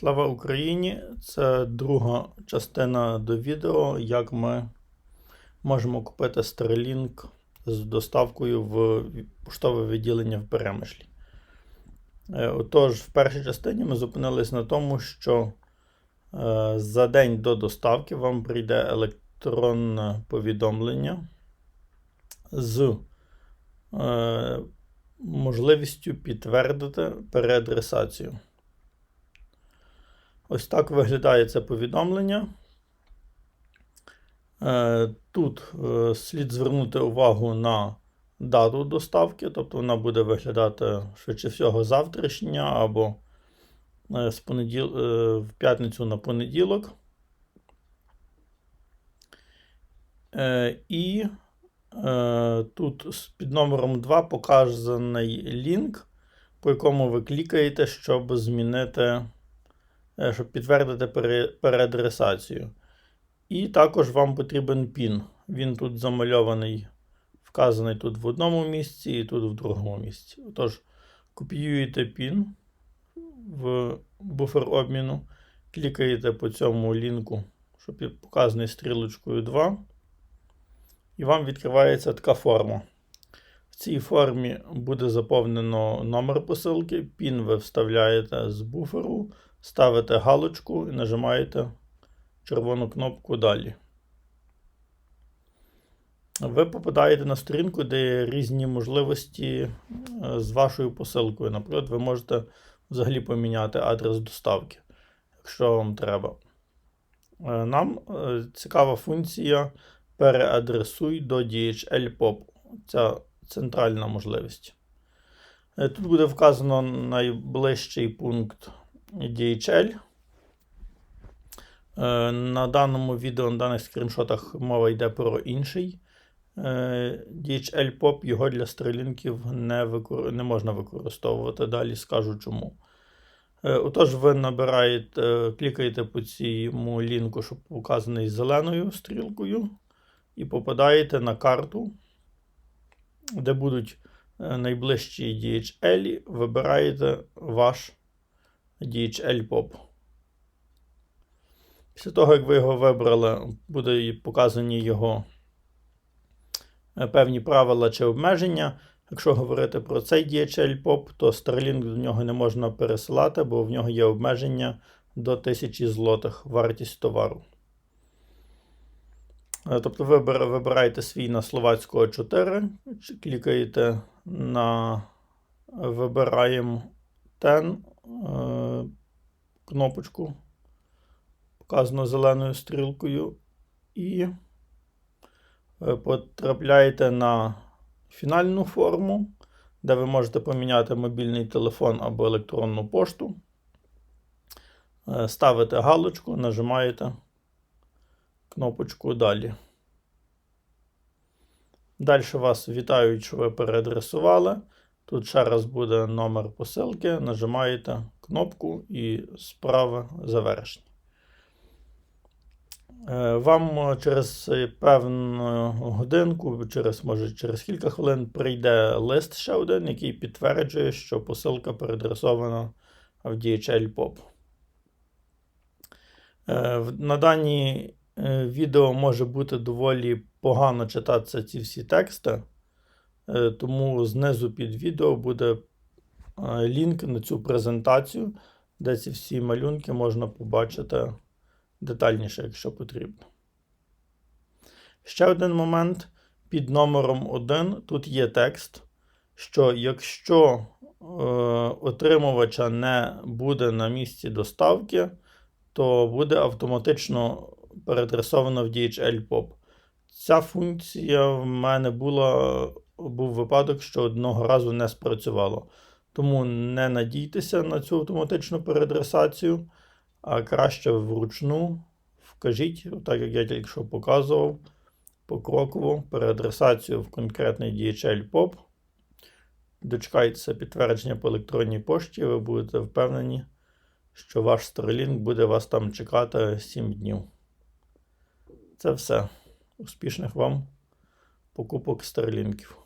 Слава Україні! Це друга частина до відео, як ми можемо купити Starlink з доставкою в поштове відділення в Перемишлі. Е, Отож, в першій частині ми зупинились на тому, що е, за день до доставки вам прийде електронне повідомлення з е, можливістю підтвердити переадресацію. Ось так виглядає це повідомлення. Е, Тут е, слід звернути увагу на дату доставки, тобто вона буде виглядати швидше всього завтрашня або е, з понеділ... в п'ятницю на понеділок. І тут під номером 2 показаний лінк, по якому ви клікаєте, щоб змінити щоб підтвердити пере- переадресацію. І також вам потрібен PIN. Він тут замальований, вказаний тут в одному місці і тут в другому місці. Отож, копіюєте PIN в буфер обміну, клікаєте по цьому лінку, що показаний стрілочкою 2. І вам відкривається така форма. В цій формі буде заповнено номер посилки, PIN ви вставляєте з буферу ставите галочку і нажимаєте червону кнопку Далі. Ви попадаєте на сторінку, де є різні можливості е, з вашою посилкою. Наприклад, ви можете взагалі поміняти адрес доставки, якщо вам треба. Е, Нам е, цікава функція переадресуй до DHL POP. Ця центральна можливість. Тут буде вказано найближчий пункт DHL. Е, На даному відео, на даних скріншотах мова йде про інший е, DHL POP. Його для стрілінків не, викор... не можна використовувати. Далі скажу чому. Е, Отож, ви набираєте, клікаєте по цьому лінку, що показаний зеленою стрілкою, і попадаєте на карту, де будуть найближчі DHL, вибираєте ваш DHL POP. Після того, як ви його вибрали, будуть показані його е, певні правила чи обмеження. Якщо говорити про цей DHL POP, то Starlink до нього не можна пересилати, бо в нього є обмеження до 1000 злотих вартість товару. Е, Тобто ви вибираєте свій на словацького 4, клікаєте на вибираємо TEN кнопочку, показано зеленою стрілкою, і е, потрапляєте на фінальну форму, де ви можете поміняти мобільний телефон або електронну пошту. Е, Ставите галочку, нажимаєте кнопочку Далі. Далі вас вітають, що ви переадресували. Тут ще раз буде номер посилки, нажимаєте кнопку і справа завершення. Е, Вам через певну годинку, через, може через кілька хвилин прийде лист ще один, який підтверджує, що посилка переадресована в DHL POP. Е, На даній е, відео може бути доволі погано читатися ці всі тексти. Е, Тому знизу під відео буде е, лінк на цю презентацію, де ці всі малюнки можна побачити детальніше, якщо потрібно. Ще один момент. Під номером 1 тут є текст, що якщо е, отримувача не буде на місці доставки, то буде автоматично переадресовано в DHL POP. Ця функція в мене була, був випадок, що одного разу не спрацювало. Тому не надійтеся на цю автоматичну переадресацію, а краще вручну вкажіть, так як я тільки що показував, покроково переадресацію в конкретний DHL POP. Дочекайтеся підтвердження по електронній пошті, ви будете впевнені, що ваш Starlink буде вас там чекати 7 днів. Це все. Успішних вам покупок Старлінків.